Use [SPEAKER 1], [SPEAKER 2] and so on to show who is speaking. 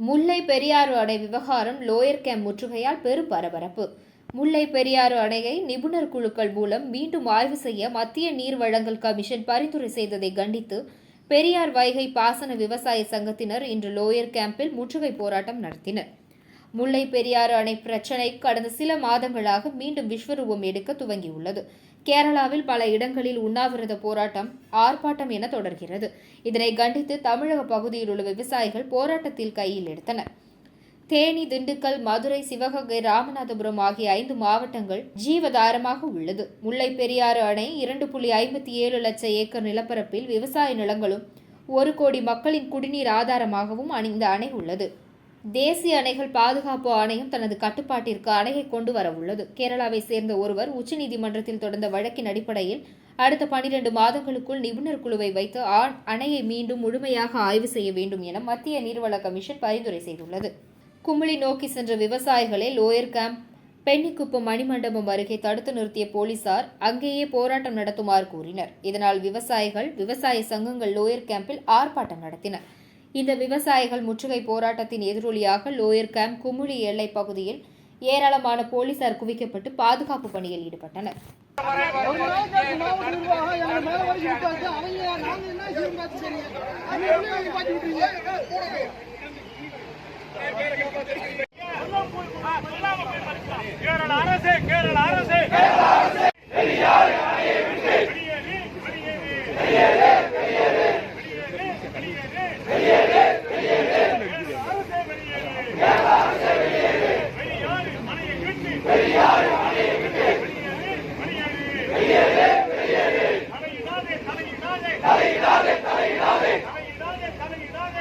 [SPEAKER 1] முல்லை பெரியாறு அணை விவகாரம் lower camp முற்றுகையால் பெரும் பரபரப்பு. முல்லை பெரியாறு அணையை நிபுணர் குழுக்கள் மூலம் மீண்டும் ஆய்வு செய்ய மத்திய நீர் வழங்கல் கமிஷன் பரிந்துரை செய்ததை கண்டித்து பெரியார் வைகை பாசன விவசாய சங்கத்தினர் இன்று லோயர் கேம்பில் முற்றுகை போராட்டம் நடத்தினர். முல்லை பெரியாறு அணை பிரச்சினை கடந்த சில மாதங்களாக மீண்டும் விஸ்வரூபம் எடுக்க துவங்கியுள்ளது. கேரளாவில் பல இடங்களில் உண்ணாவிரத போராட்டம் ஆர்ப்பாட்டம் என தொடர்கிறது. இதனை கண்டித்து தமிழக பகுதியில் உள்ள விவசாயிகள் போராட்டத்தில் கையில் எடுத்தனர். தேனி திண்டுக்கல் மதுரை சிவகங்கை ராமநாதபுரம் ஆகிய ஐந்து மாவட்டங்கள் ஜீவதாரமாக உள்ளது. முல்லை பெரியாறு அணை இரண்டு புள்ளி ஐம்பத்தி ஏழு லட்சம் ஏக்கர் நிலப்பரப்பில் விவசாய நிலங்களும் ஒரு கோடி மக்களின் குடிநீர் ஆதாரமாகவும் இந்த அணை உள்ளது. தேசிய அணைகள் பாதுகாப்பு ஆணையம் தனது கட்டுப்பாட்டிற்கு அணையை கொண்டு வர உள்ளது கேரளாவை சேர்ந்த ஒருவர் உச்சநீதிமன்றத்தில் தொடர்ந்த வழக்கின் அடிப்படையில் அடுத்த பனிரெண்டு மாதங்களுக்குள் நிபுணர் குழுவை வைத்து அணையை மீண்டும் முழுமையாக ஆய்வு செய்ய வேண்டும் என மத்திய நீர்வள கமிஷன் பரிந்துரை செய்துள்ளது. குமிளி நோக்கி சென்ற விவசாயிகளை லோயர் கேம்ப் பெண்ணிக்குப்பம் மணிமண்டபம் அருகே தடுத்து நிறுத்திய போலீசார் அங்கேயே போராட்டம் நடத்துமாறு கூறினர். இதனால் விவசாயிகள் விவசாய சங்கங்கள் லோயர் கேம்பில் ஆர்ப்பாட்டம் நடத்தினர். இந்த விவசாயிகள் முற்றுகை போராட்டத்தின் எதிரொலியாக லோயர் கேம்ப் குமுளி எல்லை பகுதியில் ஏராளமான போலீசார் குவிக்கப்பட்டு பாதுகாப்பு பணியில் ஈடுபட்டனர்.
[SPEAKER 2] கேரள